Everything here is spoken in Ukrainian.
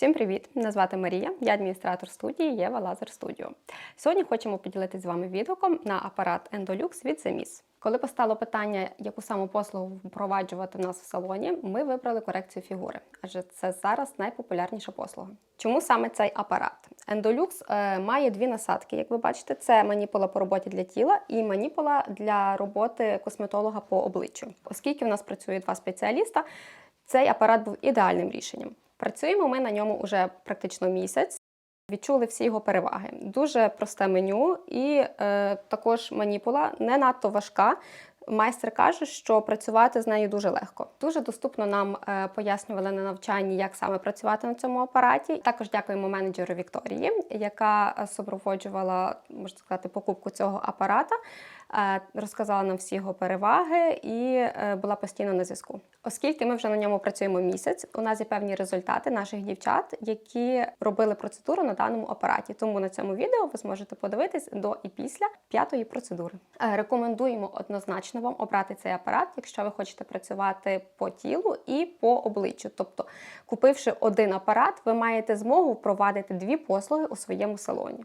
Всім привіт! Мене звати Марія, я адміністратор студії Єва Лазер Студіо. Сьогодні хочемо поділитися з вами відгуком на апарат Endolux від Zemis. Коли постало питання, яку саму послугу впроваджувати в нас в салоні, ми вибрали корекцію фігури, адже це зараз найпопулярніша послуга. Чому саме цей апарат? Endolux е, має дві насадки, як ви бачите, це маніпула по роботі для тіла і маніпула для роботи косметолога по обличчю. Оскільки в нас працює два спеціаліста, цей апарат був ідеальним рішенням. Працюємо ми на ньому вже практично місяць. Відчули всі його переваги. Дуже просте меню, і е, також маніпула не надто важка. Майстер каже, що працювати з нею дуже легко. Дуже доступно нам е, пояснювали на навчанні, як саме працювати на цьому апараті. Також дякуємо менеджеру Вікторії, яка супроводжувала, можна сказати, покупку цього апарата, розказала нам всі його переваги і е, була постійно на зв'язку. Оскільки ми вже на ньому працюємо місяць, у нас є певні результати наших дівчат, які робили процедуру на даному апараті. Тому на цьому відео ви зможете подивитись до і після п'ятої процедури. Е, Рекомендуємо однозначно вам обрати цей апарат, якщо ви хочете працювати по тілу і по обличчю. Тобто, купивши один апарат, ви маєте змогу впровадити дві послуги у своєму салоні.